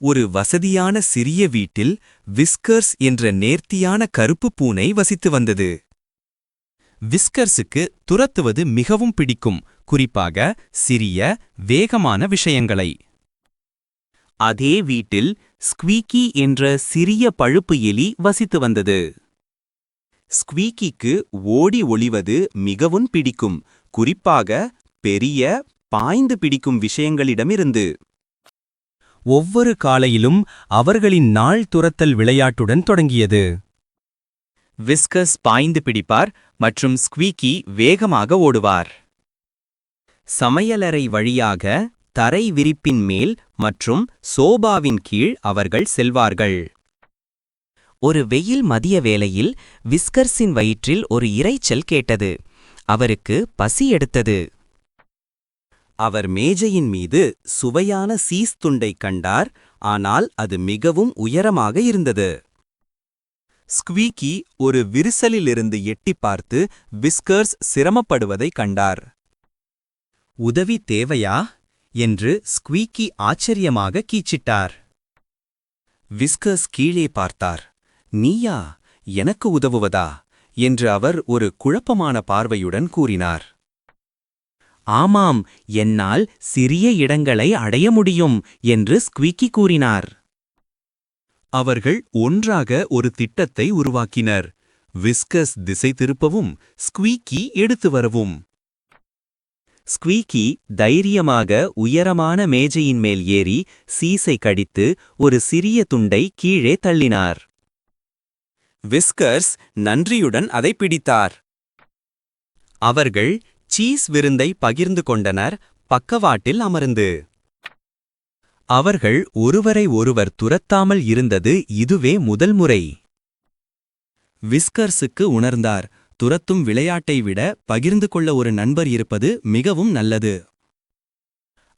ஒரு வசதியான சிறிய வீட்டில் விஸ்கர்ஸ் என்ற நேர்த்தியான கருப்பு பூனை வசித்து வந்தது. விஸ்கர்ஸுக்கு துரத்துவது மிகவும் பிடிக்கும் குறிப்பாக சிறிய வேகமான விஷயங்களை. அதே வீட்டில் ஸ்குவீக்கி என்ற சிறிய பழுப்பு எலி வசித்து வந்தது. ஸ்குவீக்கிக்கு ஓடி ஒளிவது மிகவும் பிடிக்கும் குறிப்பாக பெரிய பாய்ந்து பிடிக்கும் விஷயங்களிடமிருந்து. ஒவ்வொரு காலையிலும் அவர்களின் நாள் துரத்தல் விளையாட்டுடன் தொடங்கியது. விஸ்கஸ் பாய்ந்து பிடிப்பார் மற்றும் ஸ்குவீக்கி வேகமாக ஓடுவார். சமையலறை வழியாக தரை விரிப்பின் மேல் மற்றும் சோபாவின் கீழ் அவர்கள் செல்வார்கள். ஒரு வெயில் மதிய வேளையில் விஸ்கர்ஸின் வயிற்றில் ஒரு இரைச்சல் கேட்டது. அவருக்கு பசி எடுத்தது. அவர் மேஜையின் மீது சுவையான சீஸ் துண்டைக் கண்டார் ஆனால் அது மிகவும் உயரமாக இருந்தது. ஸ்குவீக்கி ஒரு விரிசலிலிருந்து எட்டிப் பார்த்து விஸ்கர்ஸ் சிரமப்படுவதைக் கண்டார். உதவி தேவையா? என்று ஸ்குவீக்கி ஆச்சரியமாக கீச்சிட்டார். விஸ்கர்ஸ் கீழே பார்த்தார். நீயா? எனக்கு உதவுவதா? என்று அவர் ஒரு குழப்பமான பார்வையுடன் கூறினார். ஆமாம் என்னால் சிறிய இடங்களை அடைய முடியும் என்று ஸ்குவீக்கி கூறினார். அவர்கள் ஒன்றாக ஒரு திட்டத்தை உருவாக்கினர். விஸ்கஸ் திசை திருப்பவும் ஸ்குவீக்கி எடுத்து வரவும். ஸ்குவீக்கி தைரியமாக உயரமான மேஜையின் மேல் ஏறி சீசை கடித்து ஒரு சிறிய துண்டை கீழே தள்ளினார். விஸ்கர்ஸ் நன்றியுடன் அதை பிடித்தார். அவர்கள் சீஸ் விருந்தை பகிர்ந்து கொண்டனர் பக்கவாட்டில் அமர்ந்து. அவர்கள் ஒருவரை ஒருவர் துரத்தாமல் இருந்தது இதுவே முதல் முறை. விஸ்கர்ஸுக்கு உணர்ந்தார் துரத்தும் விளையாட்டை விட பகிர்ந்து கொள்ள ஒரு நண்பர் இருப்பது மிகவும் நல்லது.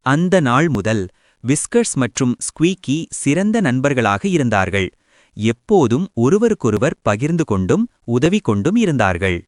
அந்த நாள் முதல் விஸ்கர்ஸ் மற்றும் ஸ்குவீக்கி சிறந்த நண்பர்களாக இருந்தார்கள். எப்போதும் ஒருவருக்கொருவர் பகிர்ந்து கொண்டும் உதவி கொண்டும் இருந்தார்கள்.